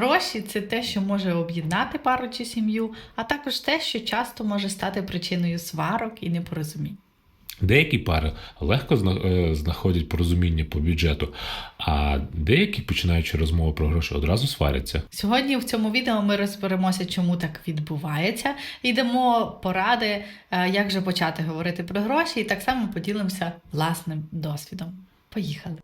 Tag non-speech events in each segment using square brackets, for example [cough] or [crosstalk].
Гроші це те, що може об'єднати пару чи сім'ю, а також те, що часто може стати причиною сварок і непорозумінь. Деякі пари легко е, знаходять порозуміння по бюджету, а деякі, починаючи розмову про гроші, одразу сваряться. Сьогодні в цьому відео ми розберемося, чому так відбувається, і дамо поради, е, як же почати говорити про гроші, і так само поділимося власним досвідом. Поїхали!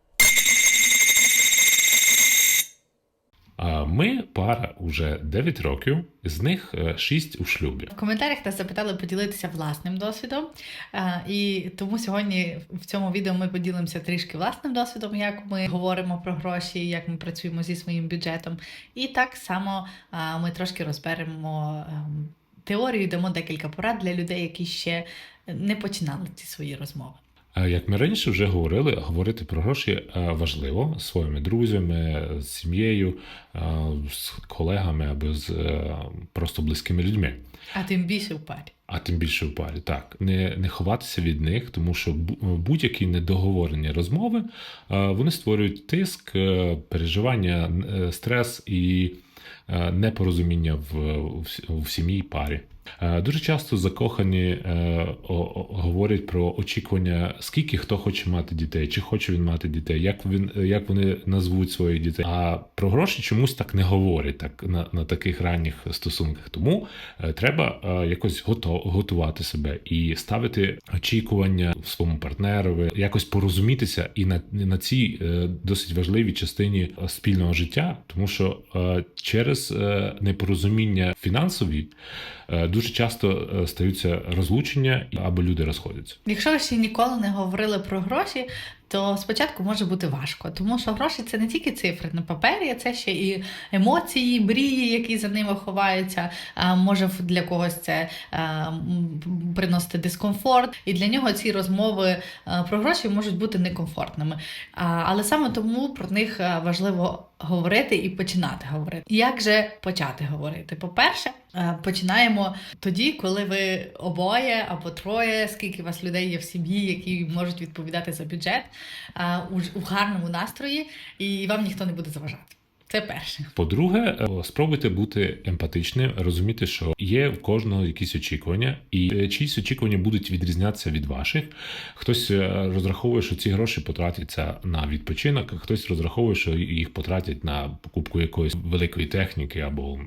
Ми пара уже 9 років, з них 6 у шлюбі. В коментарях нас запитали поділитися власним досвідом. Е, І тому сьогодні в цьому відео ми поділимося трішки власним досвідом, як ми говоримо про гроші, як ми працюємо зі своїм бюджетом. І так само е, ми трошки розберемо ем, теорію, дамо декілька порад для людей, які ще не починали ці свої розмови. А Як ми раніше вже говорили, говорити про гроші е, важливо з своїми друзями, з сім'єю, е, з колегами або з е, просто близькими людьми. А тим більше в парі. А тим більше в парі, так не, не ховатися від них, тому що будь-які недоговорені розмови е, вони створюють тиск, е, переживання, е, стрес і е, непорозуміння в, в, в сім'ї парі. Е, Дуже часто закохані е, говорять про очікування, скільки хто хоче мати дітей, чи хоче він мати дітей, як він як вони назвуть своїх дітей. А про гроші чомусь так не говорять так на, на таких ранніх стосунках. Тому е, треба якось гото, готувати себе і ставити очікування в своєму партнерові, якось порозумітися і на, на цій досить важливій частині спільного життя, тому що через непорозуміння фінансові дуже часто е, стаються розлучення або люди розходяться. Якщо ви ще ніколи не говорили про гроші, то спочатку може бути важко, тому що гроші це не тільки цифри на папері, це ще і емоції, мрії, які за ними ховаються. А, Може для когось це приносити дискомфорт, і для нього ці розмови про гроші можуть бути некомфортними. Але саме тому про них важливо говорити і починати говорити. Як же почати говорити? По-перше, е, починаємо тоді, коли ви обоє або троє, скільки у вас людей є в сім'ї, які можуть відповідати за бюджет е, у гарному настрої, і вам ніхто не буде заважати. Це перше. По-друге, е, спробуйте бути емпатичним, розуміти, що є в кожного якісь очікування, і е, чиїсь очікування будуть відрізнятися від ваших. Хтось е, розраховує, що ці гроші потратяться на відпочинок, хтось розраховує, що їх потратять на покупку якоїсь великої техніки або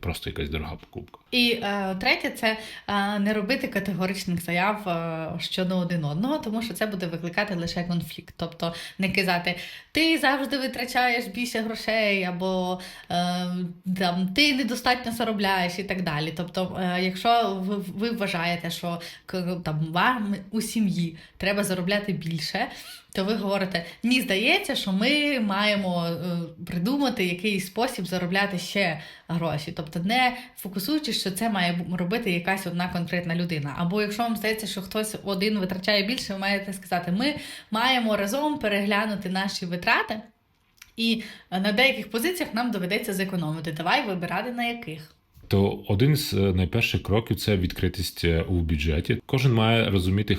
просто якась дорога покупка. І е, третє, це е, не робити категоричних заяв е, щодо один одного, тому що це буде викликати лише конфлікт. Тобто не казати ти завжди витрачаєш більше грошей, або е, там ти недостатньо заробляєш і так далі. Тобто, е, якщо ви, ви вважаєте, що там вам у сім'ї треба заробляти більше. То ви говорите, мені здається, що ми маємо е, придумати якийсь спосіб заробляти ще гроші. Тобто не фокусуючись, що це має робити якась одна конкретна людина. Або якщо вам здається, що хтось один витрачає більше, ви маєте сказати, ми маємо разом переглянути наші витрати, і е, на деяких позиціях нам доведеться зекономити. Давай вибирати на яких. То один з е, найперших кроків це відкритість е, у бюджеті. Кожен має розуміти,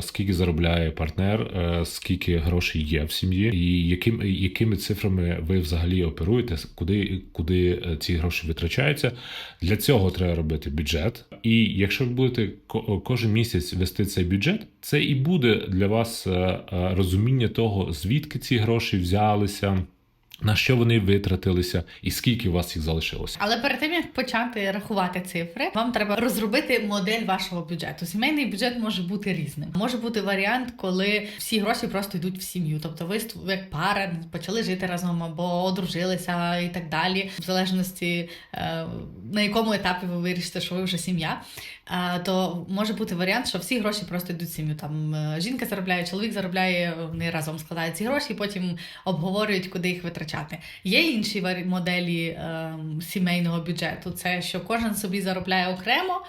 скільки заробляє партнер, скільки грошей є в сім'ї, і яким, якими цифрами ви взагалі оперуєте, куди, куди ці гроші витрачаються. Для цього треба робити бюджет. І якщо ви будете ко- кожен місяць вести цей бюджет, це і буде для вас розуміння того, звідки ці гроші взялися. На що вони витратилися, і скільки у вас їх залишилося? Але перед тим як почати рахувати цифри, вам треба розробити модель вашого бюджету. Сімейний бюджет може бути різним. Може бути варіант, коли всі гроші просто йдуть в сім'ю. Тобто ви як пара почали жити разом або одружилися і так далі, в залежності е, на якому етапі ви вирішите, що ви вже сім'я. Е, То може бути варіант, що всі гроші просто йдуть в сім'ю. Там е, жінка заробляє, чоловік заробляє, вони разом складають ці гроші, потім обговорюють, куди їх витрачати. Є інші моделі ем, сімейного бюджету. Це що кожен собі заробляє окремо.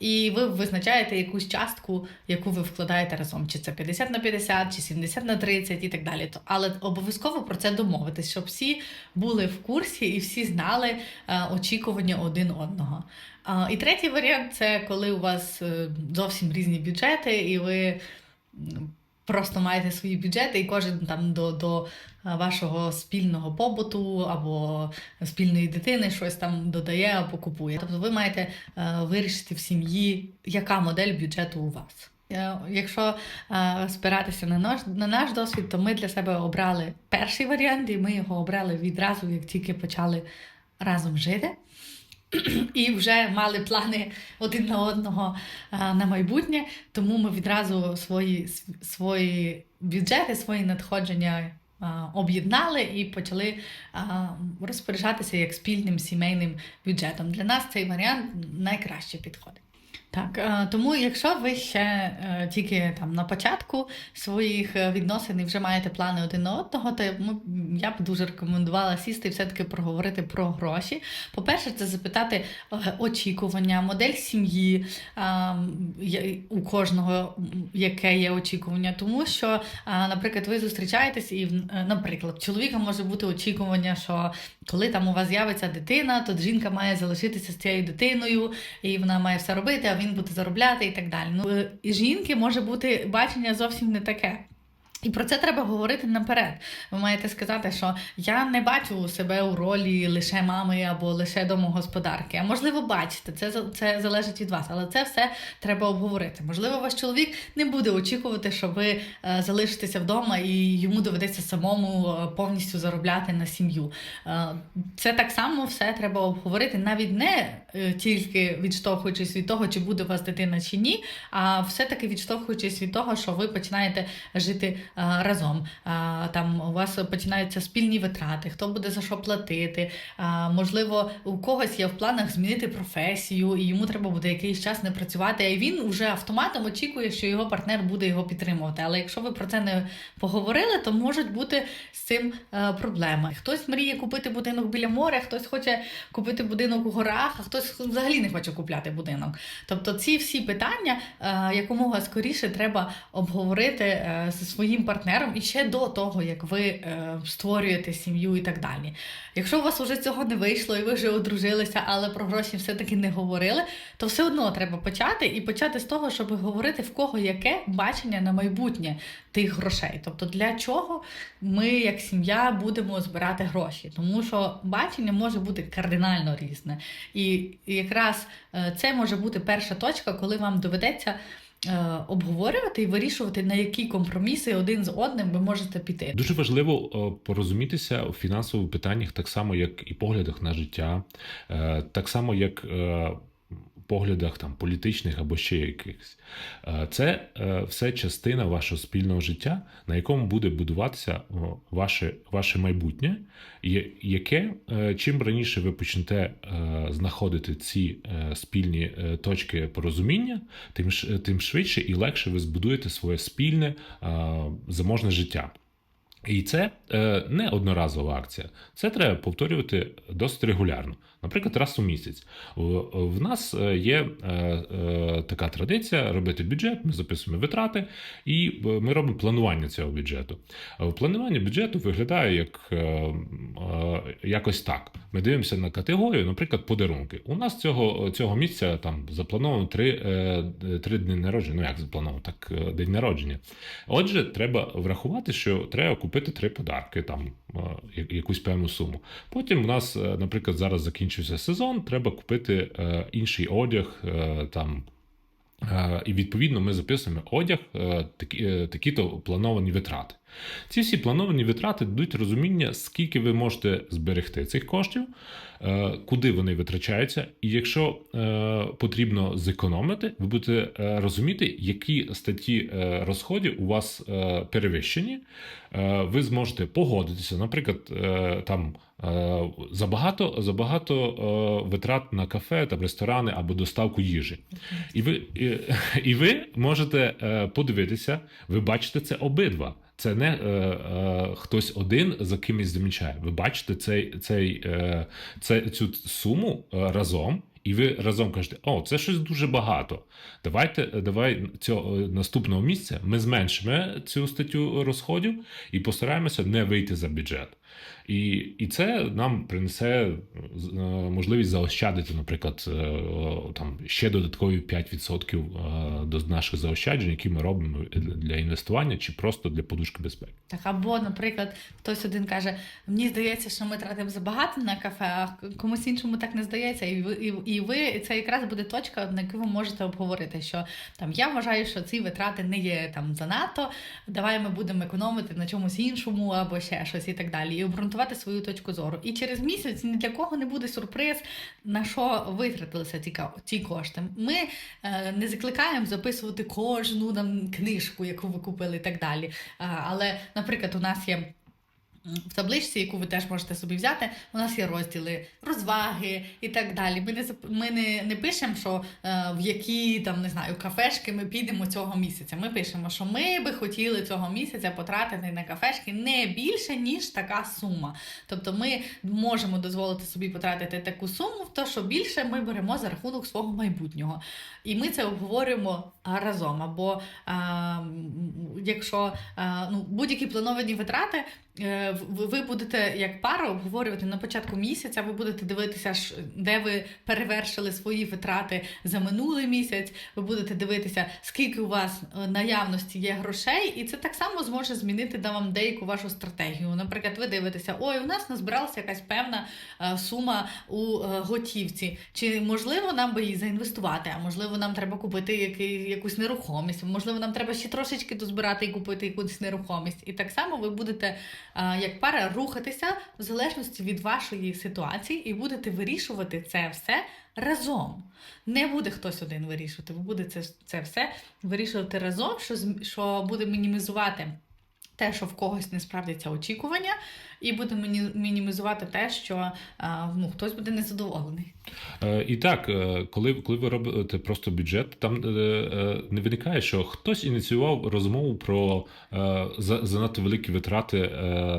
І ви визначаєте якусь частку, яку ви вкладаєте разом, чи це 50 на 50, чи 70 на 30 і так далі. Але обов'язково про це домовитись, щоб всі були в курсі і всі знали е, очікування один одного. І третій варіант це коли у вас е, зовсім різні бюджети, і ви просто маєте свої бюджети, і кожен там до, до е, вашого спільного побуту або спільної дитини щось там додає або купує. Тобто ви маєте е, вирішити в сім'ї, яка модель бюджету у вас. Е, Якщо спиратися на наш, на наш досвід, то ми для себе обрали перший варіант, і ми його обрали відразу, як тільки почали разом жити. [clears throat] І вже мали плани один на одного на майбутнє, тому ми відразу свої, свої бюджети, свої надходження об'єднали і почали розпоряджатися як спільним сімейним бюджетом. Для нас цей варіант найкраще підходить. Так, е, тому якщо ви ще е, тільки там на початку своїх е, відносин і вже маєте плани один на одного, то ну, я б дуже рекомендувала сісти і все-таки проговорити про гроші. По-перше, це запитати очікування, модель сім'ї у кожного, яке є очікування. Тому що, наприклад, ви зустрічаєтесь, і, наприклад, чоловіка може бути очікування, що коли там у вас з'явиться дитина, то жінка має залишитися з цією дитиною, і вона має все робити, а він буде заробляти і так далі. Ну, е, і жінки може бути бачення зовсім не таке. І про це треба говорити наперед. Ви маєте сказати, що я не бачу себе у ролі лише мами або лише домогосподарки. А можливо, бачите, це, це залежить від вас, але це все треба обговорити. Можливо, ваш чоловік не буде очікувати, що ви е, залишитеся вдома і йому доведеться самому е, повністю заробляти на сім'ю. Е, це так само все треба обговорити, навіть не тільки відштовхуючись від того, чи буде у вас дитина чи ні, а все-таки відштовхуючись від того, що ви починаєте жити разом. Там у вас починаються спільні витрати, хто буде за що платити. Можливо, у когось є в планах змінити професію, і йому треба буде якийсь час не працювати. І він уже автоматом очікує, що його партнер буде його підтримувати. Але якщо ви про це не поговорили, то можуть бути з цим е, проблеми. Хтось мріє купити будинок біля моря, хтось хоче купити будинок у горах, а хтось взагалі не хоче купляти будинок. Тобто ці всі питання е, якомога скоріше треба обговорити е, зі своїм партнером і ще до того, як ви е, створюєте сім'ю і так далі. Якщо у вас вже цього не вийшло, і ви вже одружилися, але про гроші все-таки не говорили, то все одно треба почати і почати з того, щоб говорити в кого яке бачення на майбутнє тих грошей. Тобто для чого ми, як сім'я, будемо збирати гроші, тому що бачення може бути кардинально різне. І і якраз е, це може бути перша точка, коли вам доведеться. Е, Обговорювати і вирішувати, на які компроміси один з одним ви можете піти. Дуже важливо е, порозумітися у фінансових питаннях, так само, як і поглядах на життя, е, так само, як поглядах там політичних або ще якихось. Е, Це е, все частина вашого спільного життя, на якому буде будуватися ваше, ваше майбутнє, яке е, чим раніше ви почнете знаходити ці спільні точки порозуміння, тим тим швидше і легше ви збудуєте своє спільне заможне життя. І це не одноразова акція. Це треба повторювати досить регулярно. Наприклад, раз у місяць. В, в нас е, є е, е, така традиція робити бюджет, ми записуємо витрати, і е, ми робимо планування цього бюджету. Е, Планування бюджету виглядає як е, е, якось так. Ми дивимося на категорію, наприклад, подарунки. У нас цього, цього місяця там заплановано три, е, три дні народження. Ну як заплановано, так е, день народження. Отже, треба врахувати, що треба купити три подарки, там е, якусь певну суму. Потім у нас, е, наприклад, зараз закінчився сезон, треба купити е, інший одяг е, там. Е, І відповідно ми записуємо одяг, е, такі, е, такі-то плановані витрати. Ці всі плановані витрати дадуть розуміння, скільки ви можете зберегти цих коштів, е, куди вони витрачаються, і якщо е, потрібно зекономити, ви будете е, розуміти, які статті розходів у вас перевищені. Ви зможете погодитися, наприклад, там. Забагато, забагато витрат на кафе, там, ресторани або доставку їжі. І ви, і, [laughs] і ви можете подивитися, ви бачите це обидва. Це не е, е, хтось один за кимось замічає. Ви бачите цей, цей, е, це, цю суму е, разом, і ви разом кажете: о, це щось дуже багато. Давайте, давай цього е, наступного місця ми зменшимо цю статтю розходів і постараємося не вийти за бюджет. І, і це нам принесе е, можливість заощадити, наприклад, е, там ще додаткові 5% е, до наших заощаджень, які ми робимо для інвестування чи просто для подушки безпеки. Так, або, наприклад, хтось один каже: мені здається, що ми тратимо забагато на кафе, а комусь іншому так не здається. І ви, і, і ви це якраз буде точка, на яку ви можете обговорити, що там я вважаю, що ці витрати не є там занадто. Давай ми будемо економити на чомусь іншому або ще щось і так далі. І обґрунтувати свою точку зору. І через місяць ні для кого не буде сюрприз, на що витратилися ці, кошти. Ми е, не закликаємо записувати кожну нам книжку, яку ви купили, і так далі. А, але, наприклад, у нас є. В табличці, яку ви теж можете собі взяти, у нас є розділи розваги і так далі. Ми не ми не, не пишемо, що е, в які там не знаю кафешки ми підемо цього місяця. Ми пишемо, що ми би хотіли цього місяця потратити на кафешки не більше ніж така сума. Тобто ми можемо дозволити собі потратити таку суму, то що більше ми беремо за рахунок свого майбутнього. І ми це обговорюємо разом. Або м, якщо а, ну, будь-які плановані витрати, е, в- ви будете як пара обговорювати на початку місяця, ви будете дивитися, де ви перевершили свої витрати за минулий місяць. Ви будете дивитися, скільки у вас е, наявності є грошей, і це так само зможе змінити да, вам деяку вашу стратегію. Наприклад, ви дивитеся, ой, у нас назбиралася якась певна е, сума у е, готівці. Чи можливо нам би її заінвестувати? А можливо, нам треба купити який, якусь нерухомість, можливо, нам треба ще трошечки дозбирати і купити якусь нерухомість. І так само ви будете е, як пара рухатися в залежності від вашої ситуації, і будете вирішувати це все разом. Не буде хтось один вирішувати, ви будете це все вирішувати разом, що, що буде мінімізувати. Те, що в когось не справдяться очікування, і буде мінімізувати те, що ну, хтось буде незадоволений. Е, І так, е, коли, коли ви робите просто бюджет, там е, е, не виникає, що хтось ініціював розмову про е, занадто великі витрати е,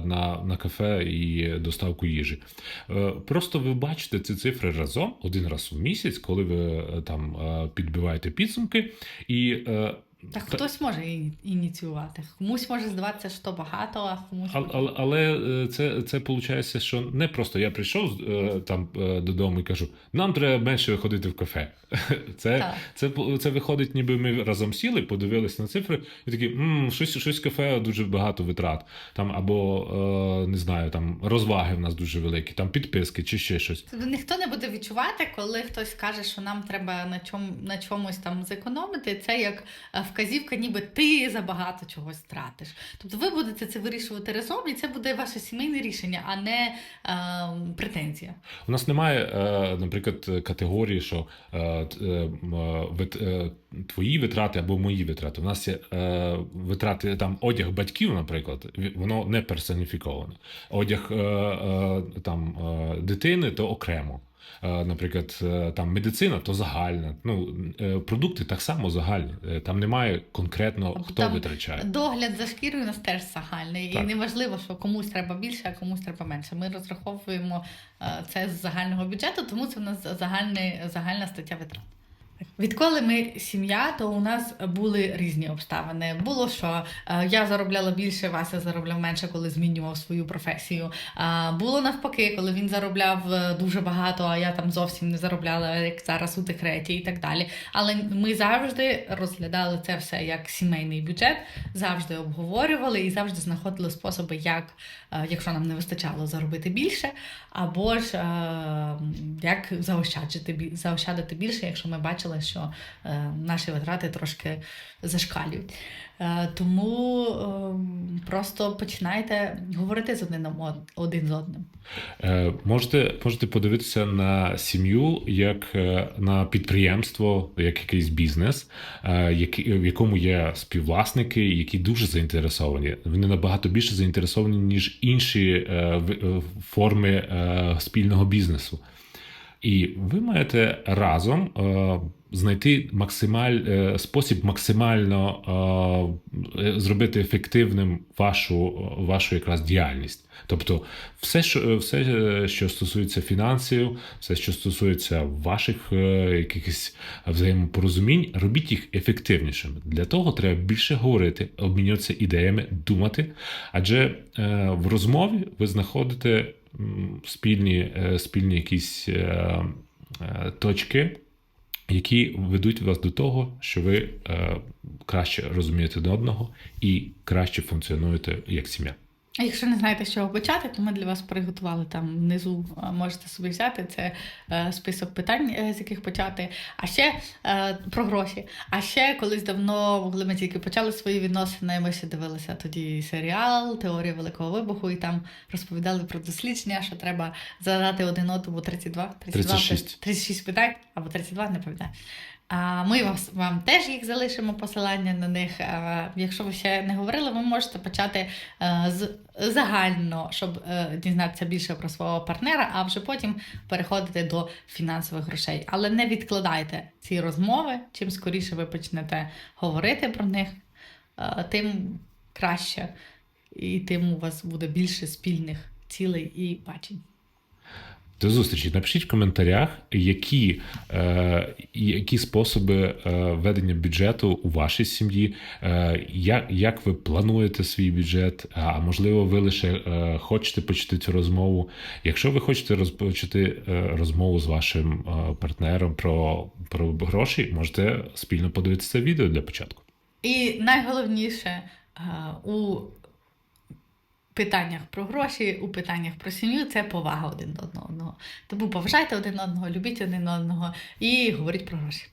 на, на кафе і доставку їжі. Е, Просто ви бачите ці цифри разом один раз у місяць, коли ви е, там е, підбиваєте підсумки, і е, Та- хтось може ініціювати. Комусь може здаватися, що багато, а комусь Але, але, але е, це, це виходить, що не просто я прийшов е, там е, додому і кажу, нам треба менше ходити в кафе. [laughs] Це, Так. це, це виходить, ніби ми разом сіли, подивилися на цифри, і такі, «М, щось, щось кафе дуже багато витрат. Там, або не знаю, там розваги в нас дуже великі, там підписки чи ще щось. Ніхто не буде відчувати, коли хтось каже, що нам треба на чому на чомусь там зекономити. Це як е, вказівка, ніби ти забагато чогось тратиш. Тобто ви будете це вирішувати разом, і це буде ваше сімейне рішення, а не е, претензія. У нас немає, е, наприклад, категорії, що е, е, е, е, твої витрати або мої витрати. У нас є е, витрати там одяг батьків, наприклад, воно не персоніфіковане. Одяг е, е, там е, дитини то окремо. Е, Наприклад, е, там медицина то загальна. Ну е, продукти так само загальні. Там немає конкретно хто Там витрачає. Догляд за шкірою у нас теж загальний. Так. І неважливо, що комусь треба більше, а комусь треба менше. Ми розраховуємо це з загального бюджету, тому це в нас загальний, загальна стаття витрат. Відколи ми сім'я, то у нас були різні обставини. Було що е, я заробляла більше, Вася заробляв менше, коли змінював свою професію. Було навпаки, коли він заробляв е, дуже багато, а я там зовсім не заробляла, як зараз у декреті і так далі. Але ми завжди розглядали це все як сімейний бюджет, завжди обговорювали і завжди знаходили способи, як, е, якщо нам не вистачало, заробити більше, або ж е, як заощаджити, бі- заощадити більше, якщо ми бачили, що е, наші витрати трошки зашкалюють. Е, тому е, просто починайте говорити з одним, один з одним. Можете, можете подивитися на сім'ю як на підприємство, як якийсь бізнес, який- в якому є співвласники, які дуже заінтересовані. Вони набагато більше заінтересовані, ніж інші форми спільного бізнесу. І ви маєте разом е, знайти максималь, е, спосіб максимально е, зробити ефективним вашу, вашу якраз діяльність. Тобто, все, що, все, що стосується фінансів, все, що стосується ваших якихось взаємопорозумінь, робіть їх ефективнішими. Для того треба більше говорити, обмінюватися ідеями, думати. Адже в розмові ви знаходите спільні, е, спільні якісь е, е, точки, які ведуть вас до того, що ви краще розумієте один одного і краще функціонуєте як сім'я. А Якщо не знаєте, з чого почати, то ми для вас приготували там внизу. Можете собі взяти це е, список питань, е, з яких почати. А ще е, про гроші. А ще колись давно, коли ми тільки почали свої відносини, ми ще дивилися тоді серіал Теорія Великого Вибуху, і там розповідали про дослідження, що треба задати один одному 32, 32 36. 36 питань або 32, не пам'ятаю. Ми вас, вам теж їх залишимо посилання на них. Якщо ви ще не говорили, ви можете почати е, з загально, щоб е, дізнатися більше про свого партнера, а вже потім переходити до фінансових грошей. Але не відкладайте ці розмови. Чим скоріше ви почнете говорити про них, е, тим краще, і тим у вас буде більше спільних цілей і бачень. До зустрічі. Напишіть в коментарях, які, е, які способи е, ведення бюджету у вашій сім'ї, е, як, як ви плануєте свій бюджет, а можливо, ви лише е, хочете почути цю розмову. Якщо ви хочете розпочати е, розмову з вашим е, партнером про, про гроші, можете спільно подивитися це відео для початку. І найголовніше у питаннях про гроші, у питаннях про сім'ю це повага один до одного. Тому поважайте один одного, любіть один одного і говоріть про гроші.